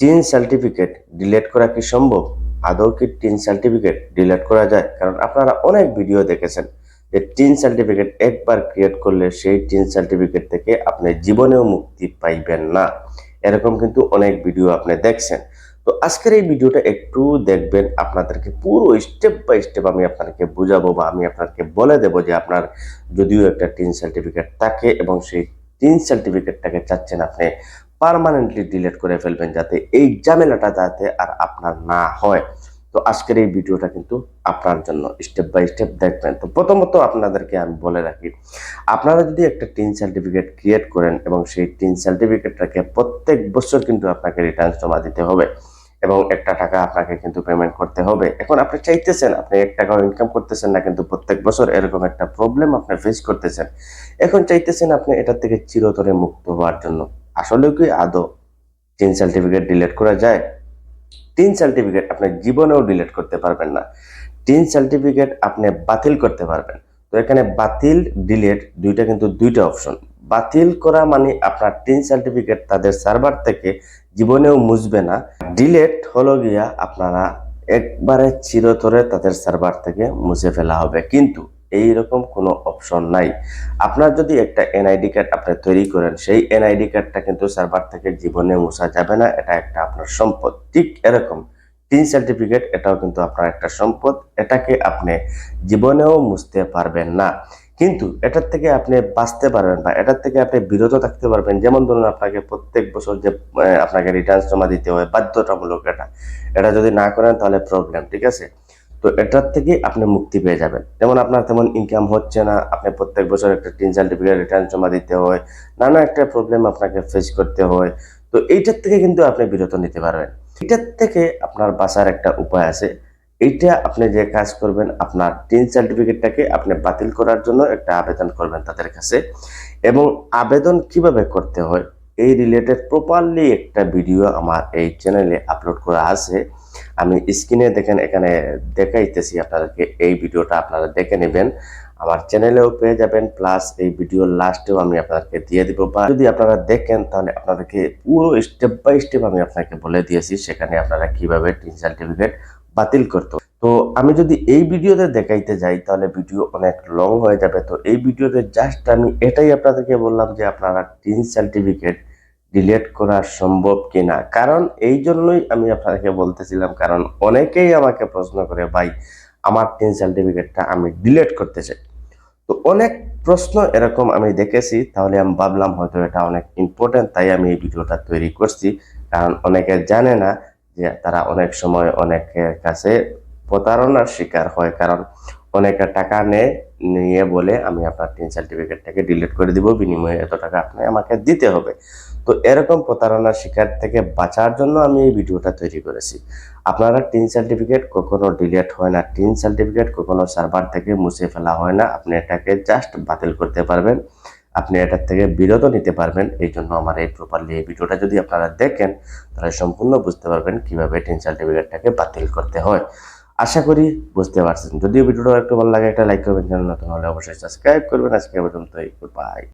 Tin certificate delete করা কি সম্ভব? আদৌ কি টিন সার্টিফিকেট ডিলেট করা যায়? কারণ আপনারা অনেক ভিডিও দেখেছেন যে টিন সার্টিফিকেট একবার ক্রিয়েট করলে সেই টিন সার্টিফিকেট থেকে আপনি জীবনেও মুক্তি পাইবেন না। এরকম কিন্তু অনেক ভিডিও আপনি দেখছেন। তো আজকের এই ভিডিওটা একটু দেখবেন, আপনাদেরকে পুরো স্টেপ বাই স্টেপ আমি আপনাকে বুঝাবো বা আমি আপনাকে বলে দেবো যে আপনার যদিও একটা টিন সার্টিফিকেট থাকে এবং সেই টিন সার্টিফিকেটটাকে চাচ্ছেন আপনি পারমানেন্টলি ডিলিট করে ফেলবেন যাতে এই ঝামেলাটা যাতে আর আপনার না হয়। তো আজকের এই ভিডিওটা কিন্তু আপনার জন্য স্টেপ বাই স্টেপ দেখবেন। তো প্রথমত আপনাদেরকে আমি বলে রাখি, আপনারা যদি একটা টিন সার্টিফিকেট ক্রিয়েট করেন এবং সেই টিন সার্টিফিকেটটাকে প্রত্যেক বছর কিন্তু আপনাকে রিটার্ন জমা দিতে হবে এবং একটা টাকা আপনাকে কিন্তু পেমেন্ট করতে হবে। এখন আপনি চাইতেছেন, আপনি এক টাকাও ইনকাম করতেছেন না, কিন্তু প্রত্যেক বছর এরকম একটা প্রবলেম আপনি ফেস করতেছেন। এখন চাইতেছেন আপনি এটার থেকে চিরতরে মুক্ত হওয়ার জন্য। আসলে কি আদৌ তিন সার্টিফিকেট ডিলিট করা যায়? টিন সার্টিফিকেট আপনি জীবনেও ডিলিট করতে পারবেন না। টিন সার্টিফিকেট আপনি বাতিল করতে পারবেন। তো এখানে বাতিল ডিলিট দুইটা কিন্তু দুইটা অপশন বাতিল করা মানে আপনার টিন সার্টিফিকেট তাদের সার্ভার থেকে জীবনেও মুছবে না। ডিলেট হলো গিয়া আপনারা একবারে চিরতরে তাদের সার্ভার থেকে মুছে ফেলা হবে। কিন্তু এই রকম কোনো অপশন নাই। আপনার যদি একটা এনআইডি কার্ড আপনি তৈরি করেন, সেই এনআইডি কার্ডটা কিন্তু সার্ভার থেকে জীবনে মুছা যাবে না, এটা একটা আপনার সম্পদ। ঠিক এরকম টিন সার্টিফিকেট এটাও কিন্তু আপনার একটা সম্পদ, এটাকে আপনি জীবনেও মুছতে পারবেন না। কিন্তু এটার থেকে আপনি বাঁচতে পারবেন বা এটার থেকে আপনি বিরত থাকতে পারবেন। যেমন ধরুন আপনাকে প্রত্যেক বছর যে আপনাকে রিটার্ন জমা দিতে হয়, বাধ্যতামূলক এটা। এটা যদি না করেন তাহলে প্রবলেম ঠিক আছে? তো এটার থেকে আপনি মুক্তি পেয়ে যাবেন। যেমন আপনার তেমন ইনকাম হচ্ছে না, আপনি প্রত্যেক বছর একটা টিন সার্টিফিকেট রিটার্ন জমা দিতে হয়, নানা একটা প্রবলেম আপনাকে ফেস করতে হয়। তো এইটার থেকে কিন্তু আপনি বিরত নিতে পারবেন। এটার থেকে আপনার বাঁচার একটা উপায় আছে। এইটা আপনি যে কাজ করবেন, আপনার টিন সার্টিফিকেটটাকে আপনি বাতিল করার জন্য একটা আবেদন করবেন তাদের কাছে। এবং আবেদন কীভাবে করতে হয়, এই রিলেটেড প্রপারলি একটা ভিডিও আমার এই চ্যানেলে আপলোড করা আছে। আমি স্ক্রিনে দেখেন, এখানে দেখাইতেছি আপনাদেরকে, এই ভিডিওটা আপনারা দেখে নেবেন। আমার চ্যানেলেও পেয়ে যাবেন, প্লাস এই ভিডিওর লাস্টেও আমি আপনাদেরকে দিয়ে দিব। বা যদি আপনারা দেখেন, তাহলে আপনাদেরকে পুরো স্টেপ বাই স্টেপ আমি আপনাকে বলে দিয়েছি, সেখানে আপনারা কীভাবে টিন সার্টিফিকেট বাতিল করতে তো আমি যদি এই ভিডিওতে দেখাইতে যাই, তাহলে ভিডিও অনেক লং হয়ে যাবে। তো এই ভিডিওতে জাস্ট আমি এটাই আপনাদেরকে বললাম যে আপনারা টিন সার্টিফিকেট ডিলিট করা সম্ভব কিনা? কারণ এই জন্যই আমি আপনাকে বলতেছিলাম, কারণ অনেকেই আমাকে প্রশ্ন করে, ভাই, আমার টিন সার্টিফিকেটটা আমি ডিলেট করতে চাই। তো অনেক প্রশ্ন এরকম আমি দেখেছি, তাহলে আমি ভাবলাম হয়তো এটা অনেক ইম্পর্টেন্ট তাই আমি এই ভিডিওটা তৈরি করছি। কারণ অনেকে জানে না যে তারা অনেক সময় অনেকের কাছে প্রতারণার শিকার হয়, কারণ অনেকে টাকা নেয় নিয়ে বলে, আমি আপনার টিন সার্টিফিকেটটাকে ডিলিট করে দিব, বিনিময়ে এত টাকা আপনি আমাকে দিতে হবে। তো এরকম প্রতারণার শিকার থেকে বাঁচার জন্য আমি এই ভিডিওটা তৈরি করেছি। আপনারা টিন সার্টিফিকেট কখনো ডিলিট হয় না। টিন সার্টিফিকেট কখনো সার্ভার থেকে মুছে ফেলা হয় না। আপনি এটাকে জাস্ট বাতিল করতে পারবেন। আপনি এটার থেকে বিরত নিতে পারবেন। এই জন্য আমার এই প্রপারলি এই ভিডিওটা যদি আপনারা দেখেন, তাহলে সম্পূর্ণ বুঝতে পারবেন কীভাবে টিন সার্টিফিকেটটাকে বাতিল করতে হয়। আশা করি বুঝতে পারছেন। যদিও ভিডিওটা একটু ভালো লাগে, একটা লাইক করবেন। চ্যানেল নতুন হলে অবশ্যই সাবস্ক্রাইব করবেন। আজকে পর্যন্ত বাই